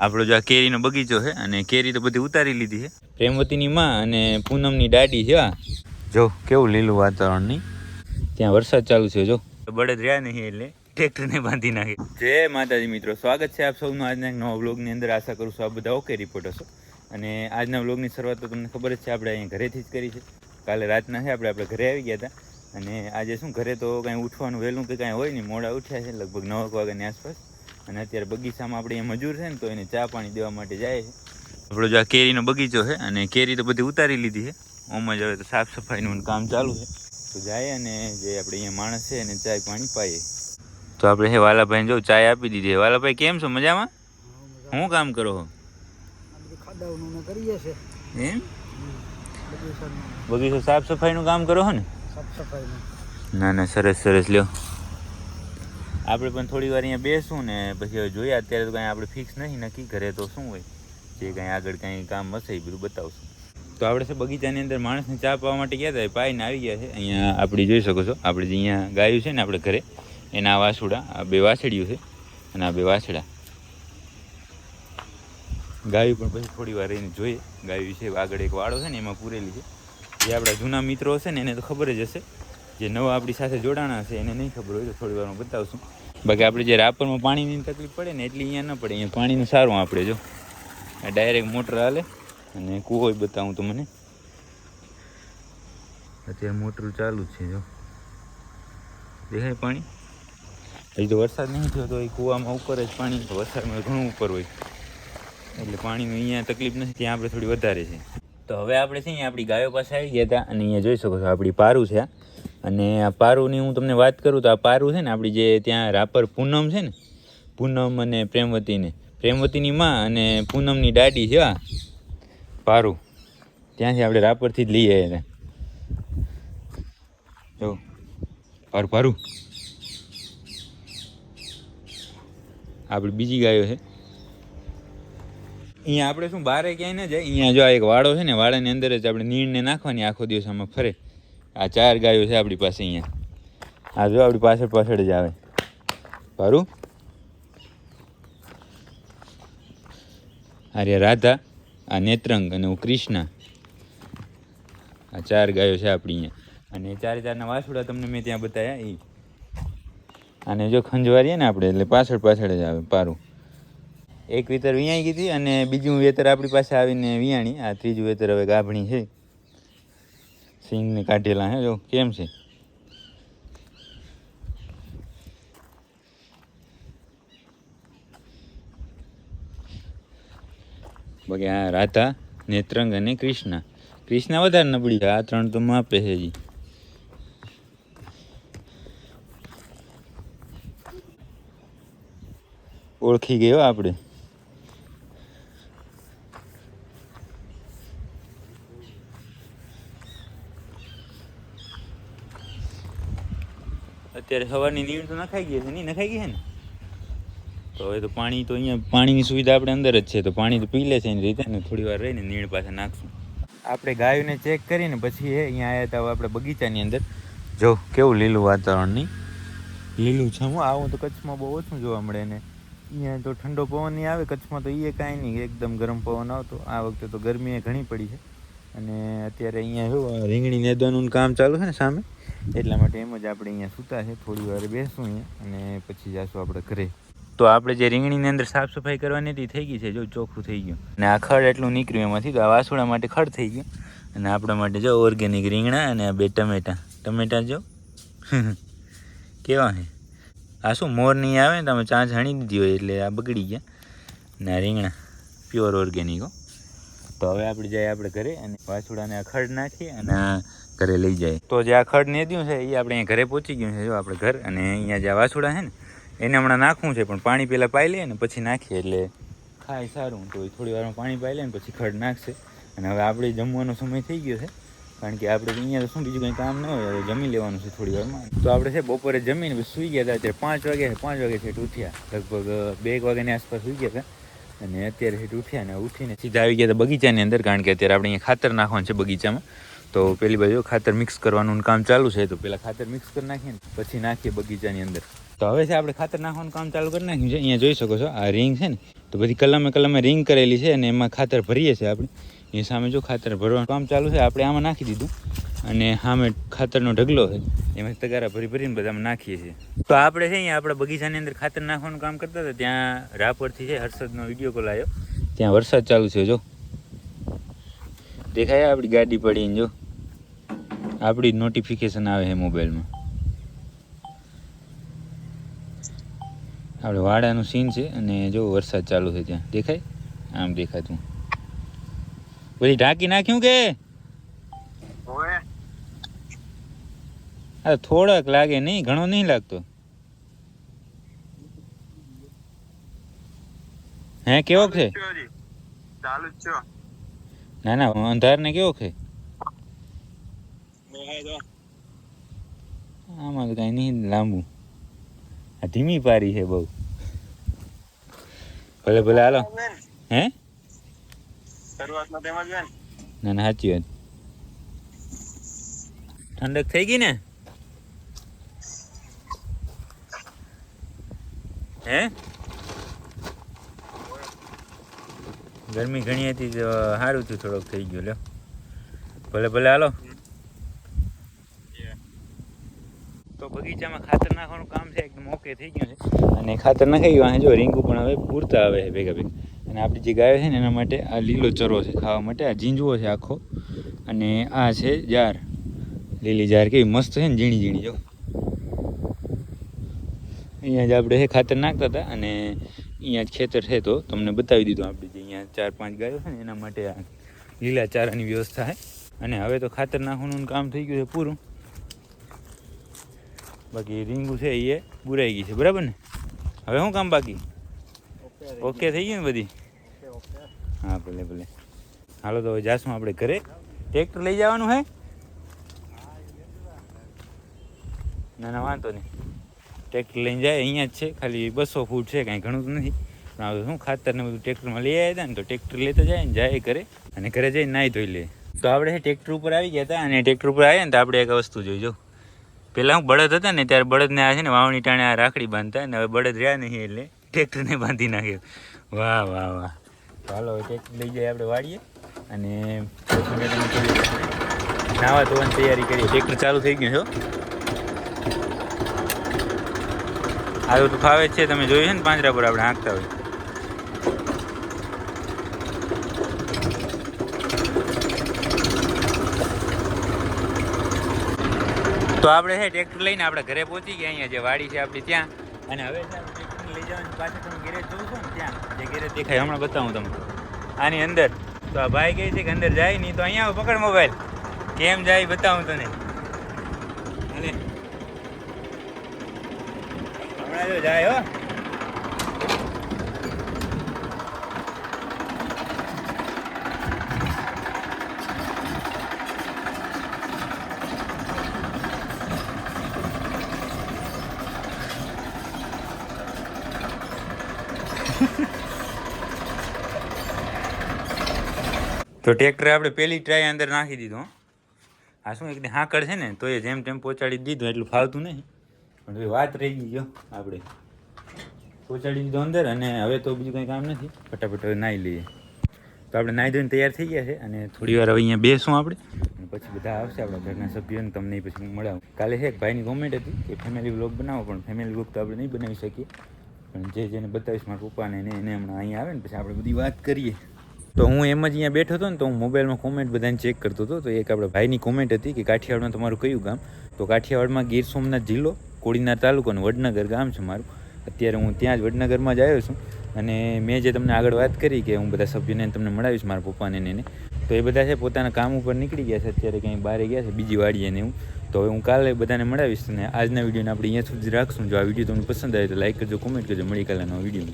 આપણો જો આ કેરીનો બગીચો છે અને કેરી તો બધી ઉતારી લીધી છે. પ્રેમવતીની માં અને પૂનમની દાડી છે આ જો, કેવું લીલું વાતાવરણ નહીં ત્યાં વરસાદ ચાલુ છે, જો. બળદ રહ્યા નહીં એટલે ટ્રેક્ટરને બાંધી નાખી. જય માતાજી મિત્રો, સ્વાગત છે આપ સૌનું આજના એક નવા બ્લોગની અંદર. આશા કરું છું આપ બધા ઓકે રિપોર્ટ હશો. અને આજના બ્લોગની શરૂઆત તો તમને ખબર જ છે, આપણે અહીંયા ઘરેથી જ કરી છે. કાલે રાતના છે, આપણે આપણે ઘરે આવી ગયા હતા. અને આજે શું, ઘરે તો કાંઈ ઉઠવાનું વહેલું કે કાંઈ હોય નહીં. મોડા ઉઠ્યા છે, લગભગ નવ વાગ્યાની આસપાસ. અને અત્યારે બગીચામાં આપણે એ મજૂર છે ને તો એને ચા પાણી દેવા માટે જાય છે. આપણો જો આ કેરીનો બગીચો છે અને કેરી તો બધી ઉતારી લીધી છે. ઓમાં જ હવે તો સાફ સફાઈનું કામ ચાલુ છે. તો જાય અને જે આપણે અહીંયા માણસ છે એને ચાય પાણી પાઈએ. તો આપણે હે વાલાભાઈને જો ચાય આપી દીધી છે. વાલાભાઈ કેમ છો? મજામાં? શું કામ કરો છો? એમ? બગીચો સાફ સફાઈનું કામ કરો છો ને? સાફ સફાઈનું. ના ના સરસ સરસ. લ્યો. આપણે પણ થોડી વાર અહીંયા બેસું ને પછી હવે જોઈએ. અત્યારે તો કાંઈ આપણે ફિક્સ નહીં નક્કી. ઘરે તો શું હોય? જે કાંઈ આગળ કાંઈ કામ હશે એ બધું બતાવશું. તો આપણે છે બગીચાની અંદર માણસને ચા પાવા માટે ગયા હતા. પાઈને આવી ગયા છે. અહીંયા આપણે જોઈ શકો છો. આપણે જે અહીંયા ગાયું છે ને આપણે ઘરે, એના વાસુડા. આ બે વાસડિયું છે અને આ બે વાસડા ગાયું પણ પછી થોડી વાર એને જોઈએ. ગાયું છે, આગળ એક વાળો છે ને એમાં પૂરેલી છે. જે આપણા જૂના મિત્રો હશે ને, એને તો ખબર જ હશે. જે નવા આપણી સાથે જોડાણા હશે એને નહીં ખબર હોય તો થોડી વારમાં બતાવશું. બાકી આપણે જે રાપરમાં પાણીની તકલીફ પડે ને એટલી અહીંયા ન પડે, અહીંયા પાણીનું સારું આપણે જો. આ ડાયરેક્ટ મોટર હાલે. અને કૂવો બતાવું તો મને. અત્યારે મોટર ચાલુ છે, જો. દેખાય પાણી? હજી તો વરસાદ નહીં થયો તો એ કૂવામાં ઉપર જ પાણી વરસાદમાં ઘણું ઉપર હોય. એટલે પાણીની અહીંયા તકલીફ નથી, ત્યાં આપણે થોડી વધારે છે. તો હવે આપણે છે અહીંયા આપણી ગાયો પાસે આવી ગયા હતા, અને અહીંયા જોઈ શકો છો, આપણી પારું છે. અને આ પારુની હું તમને વાત કરું તો આ પારું છે ને, આપણી જે ત્યાં રાપર પૂનમ છે ને, પૂનમ અને પ્રેમવતીને. પ્રેમવતીની માં અને પૂનમની દાડી છે આ પારુ. ત્યાંથી આપણે રાપરથી જ લઈએ એને. જો, પારું પારું. આપણી બીજી ગાયો છે. અહીંયા આપણે શું, બારે ક્યાંય ન જાય? અહીંયા જો આ એક વાડો છે ને, વાડાની અંદર જ આપણે નીણને નાખવાની આખો દિવસ આમાં ફરે. આ ચાર ગાયો છે આપણી પાસે અહીંયા. આ જો આપણી પાછળ પાછળ જ આવે. પારું આર્ય રાધા, આ નેત્રંગ અને હું કૃષ્ણા. આ ચાર ગાયો છે આપણી અહીંયા. અને ચારે ચારના વાસુડા તમને મેં ત્યાં બતાવ્યા એ અને જો ખંજવારીએ ને આપણે, એટલે પાછળ પાછળ જ આવે પારું. એક વેતર વિયાઈ ગઈ હતી અને બીજું વેતર આપણી પાસે આવીને વિયાણી આ ત્રીજું વેતર હવે ગાભણી છે. સિંગને કાઢેલા હે, જો, કેમ છે? બાકી આ રાધા, નેત્રંગ અને કૃષ્ણ. કૃષ્ણ વધારે નબળી આ ત્રણ તો માપે છે હજી. ઓળખી ગયો આપણે? અત્યારે સવારની નીણ તો નખાઈ ગઈ છે નહીં નખાઈ ગઈ છે ને? તો હવે તો પાણી તો અહીંયા, પાણીની સુવિધા આપણે અંદર જ છે. તો પાણી તો પી લે છે એની રીતે ને થોડી વાર રહીને નીણ પાસે નાખશું. આપણે ગાયોને ચેક કરીને પછી એ અહીંયા આવ્યા હતા આપણે બગીચાની અંદર. જો, કેવું લીલું વાતાવરણ નહીં લીલું છે હું, આવું તો કચ્છમાં બહુ ઓછું જોવા મળે ને. અહીંયા તો ઠંડો પવન નહીં આવે, કચ્છમાં તો એ કાંઈ નહીં. એકદમ ગરમ પવન આવતો. આ વખતે તો ગરમી ઘણી પડી છે. અને અત્યારે અહીંયા શું રીંગણી નેદવાનું કામ ચાલુ છે ને સામે? એટલા માટે એમ જ આપણે અહીંયા સૂતા છે, થોડી વાર બેસું અહીંયા અને પછી જઈશું આપણે ઘરે. તો આપણે જે રીંગણીની અંદર સાફ સફાઈ કરવાની હતી થઈ ગઈ છે, જો ચોખ્ખું થઈ ગયું. અને આ ખડ એટલું નીકળ્યું એમાંથી, તો આ વાસુડા માટે ખડ થઈ ગયું. અને આપણા માટે જો ઓર્ગેનિક રીંગણા અને આ બે ટમેટા. ટમેટા જો. કેવા છે આ શું મોર નહીં આવે ને, તમે ચાંચ હણી દીધી હોય એટલે આ બગડી ગયા. ને રીંગણા પ્યોર ઓર્ગેનિક હો. તો હવે આપણે જાય આપણે ઘરે અને વાછુડાને આ ખડ નાખીએ અને ઘરે લઈ જાય. તો જે આ ને નેદ્યું છે એ આપણે અહીંયા ઘરે પહોંચી ગયું છે જો આપણે ઘર અને અહીંયા જે વાછુડા છે ને એને હમણાં નાખવું છે પણ પાણી પહેલાં પાઈ લઈએ ને પછી નાખીએ એટલે ખાય સારું. તો એ થોડી વારમાં પાણી પાઈ લે ને પછી ખડ નાખશે. અને હવે આપણે જમવાનો સમય થઈ ગયો છે કારણ કે આપણે અહીંયા તો શું બીજું કંઈ કામ ન હોય હવે જમી લેવાનું છે થોડી વારમાં. તો આપણે છે બપોરે જમીને પછી સૂઈ ગયા હતા અત્યારે પાંચ વાગે પાંચ વાગે છે ઉઠ્યા લગભગ બે એક વાગ્યાની આસપાસ સૂઈ ગયા હતા. અને અત્યારે હેઠ ઉઠ્યા ને ઉઠીને સીધા આવી ગયા હતા બગીચાની અંદર, કારણ કે અત્યારે આપણે અહીંયા ખાતર નાખવાનું છે બગીચામાં. તો પેલી બાજુ ખાતર મિક્સ કરવાનું કામ ચાલુ છે. તો પેલા ખાતર મિક્સ કરી નાખીએ ને પછી નાખીએ બગીચાની અંદર. તો હવે છે આપણે ખાતર નાખવાનું કામ ચાલુ કરી નાખ્યું છે. અહીંયા જોઈ શકો છો, આ રિંગ છે ને. તો બધી કલમે કલમે રિંગ કરેલી છે અને એમાં ખાતર ભરીએ છીએ આપણે. એ સામે જો ખાતર ભરવાનું કામ ચાલુ છે, આપણે આમાં નાખી દીધું. અને સામે ખાતરનો ઢગલો છે એમાં તગારા ભરી ભરીને બધા આમાં નાખીએ છીએ. તો આપણે છે અહીંયા આપણા બગીચાની અંદર ખાતર નાખવાનું કામ કરતા હતા. ત્યાં રાપરથી છે હર્ષદનો વીડિયો કોલ આવ્યો ત્યાં વરસાદ ચાલુ છે જો. દેખાય આપણી ગાડી પડીને જો. આપણી નોટિફિકેશન આવે છે મોબાઈલમાં આપણે વાડાનું સીન છે અને જો વરસાદ ચાલુ છે ત્યાં. દેખાય? આમ દેખાતું. બધી ઢાંકી નાખ્યું કે? આ થોડાક લાગે નહીં ઘણો નહીં લાગતો. હે કેવો છે? ચાલુ છો? ના ના અંધાર ને કેવો છે? આમાં કઈ નહીં લાંબુ. આ ધીમી પારી છે બહુ. ભલે ભલે હાલો. હે? શરૂઆતમાં તેમ જ ના ના સાચી વાત. ઠંડક થઈ ગઈ ને? હે? ગરમી ઘણી હતી તો સારું થયું થોડોક થઈ ગયો લ્યો. ભલે ભલે હાલો. તો બગીચામાં ખાતર નાખવાનું કામ છે એકદમ ઓકે થઈ ગયું છે. અને ખાતર નાખાઈ ગયું જો રીંગુ પણ હવે પૂરતા આવે છે ભેગા ભેગા. અને આપણી જે ગાયો છે ને એના માટે આ લીલો ચરો છે ખાવા માટે. આ ઝીંજવો છે આખો. અને આ છે જાર. લીલી જાર કેવી મસ્ત છે ને ઝીણી ઝીણી જો. અહીંયા જ આપણે હે ખાતર નાખતા હતા અને અહીંયા જ ખેતર છે તો તમને બતાવી દીધું આપણે જે અહીંયા ચાર પાંચ ગાયો છે ને એના માટે આ લીલા ચારાની વ્યવસ્થા છે. અને હવે તો ખાતર નાખવાનું કામ થઈ ગયું છે પૂરું. બાકી રીંગું છે એ બુરાઈ ગઈ છે, બરાબર ને? હવે શું કામ બાકી? ઓકે થઈ ગયું ને બધી? હા, ભલે ભલે. હાલો તો હવે જાશું આપણે ઘરે ટ્રેક્ટર લઈ જવાનું હે? ના ના, વાંધો નહીં. ટ્રેક્ટર લઈને જાય, અહીંયા જ છે, ખાલી બસો ફૂટ છે, કાંઈ ઘણું તો નથી. પણ હવે શું ખાતર ને બધું ટ્રેક્ટરમાં લઈ આવ્યા હતા ને, તો ટ્રેક્ટર લેતા જાય ને, જાય ઘરે અને ઘરે જઈને નાહી ધોઈ લે. તો આપણે ટ્રેક્ટર ઉપર આવી ગયા હતા અને ટ્રેક્ટર ઉપર આવ્યા ને, તો આપણે એક વસ્તુ જોઈજો પહેલાં હું બળદ હતા ને, ત્યારે બળદને આ છે ને, વાવણી ટાણે આ રાખડી બાંધતા ને, હવે બળદ રહ્યા નહીં એટલે ટ્રેક્ટરને બાંધી નાખ્યો. વાહ વાહ વાહ. હાલો ટ્રેક્ટર લઈ જાય, આપણે વાળીએ અને નાવા ધોવાની તૈયારી કરીએ. ટ્રેક્ટર ચાલુ થઈ ગયું છે હો. આ તો ફાવે છે, તમે જોયું છે ને પાંજરા પર આપણે હાંકતા હોય. તો આપણે છે, ટ્રેક્ટર લઈને આપણે ઘરે પહોંચી ગયા, અહીંયા જે વાડી છે આપણી ત્યાં. અને હવે લઈ જવાની પાછળ તમે ગેરેજ જોઉં છો ને ત્યાં, જે ગેરેજ દેખાય, હમણાં બતાવું તમને. આની અંદર, તો આ ભાઈ કહે છે કે અંદર જાય નહીં, તો અહીંયા પકડ મોબાઈલ કેમ જાય બતાવું તને. અને જો જાય તો ટ્રેક્ટરે આપણે પહેલી ટ્રાય અંદર નાખી દીધું આ શું એકદમ હાકડ છે ને, તો એ જેમ તેમ પહોંચાડી દીધું, એટલું ફાવતું નહીં. પણ વાત રહી ગઈ ગયો આપણે. પહોંચાડી દીધો અંદર અને હવે તો બીજું કંઈ કામ નથી. ફટાફટ હવે નાહી લઈએ. તો આપણે નાહી ધોઈને તૈયાર થઈ ગયા છે અને થોડી વાર હવે અહીંયા બેસું આપણે. અને પછી બધા આવશે આપણા ઘરના સભ્યોને તમને પછી હું મળાવું. કાલે છે એક ભાઈની કોમેન્ટ હતી કે ફેમિલી વ્લોગ બનાવો, પણ ફેમિલી વ્લોગ તો આપણે નહીં બનાવી શકીએ. પણ જે જેને બતાવીશ મારા પપ્પાને એને એને હમણાં અહીંયા આવે ને પછી આપણે બધી વાત કરીએ. તો હું એમ જ અહીંયા બેઠો હતો ને તો હું મોબાઈલમાં કોમેન્ટ બધાને ચેક કરતો હતો. તો એક આપણા ભાઈની કોમેન્ટ હતી કે કાઠિયાવાડમાં તમારું કયું ગામ? તો કાઠિયાવાડમાં ગીર સોમનાથ જિલ્લો. કોડીનાર તાલુકો અને વડનગર ગામ છે મારું. અત્યારે હું ત્યાં જ વડનગરમાં જ આવ્યો છું અને મેં જે તમને આગળ વાત કરી કે હું બધા સભ્યોને તમને મળાવીશ, મારા પપ્પાને એને, તો એ બધા છે પોતાના કામ ઉપર નીકળી ગયા છે. અત્યારે કંઈ બહાર ગયા છે, બીજી વાડીએ ને એવું તો હવે હું કાલે બધાને મળાવીશ અને આજના વિડીયોને આપણે અહીંયા સુધી રાખશું. જો આ વીડિયો તમને પસંદ આવે તો લાઈક કરજો કોમેન્ટ કરજો. મળી કાલનો વીડિયો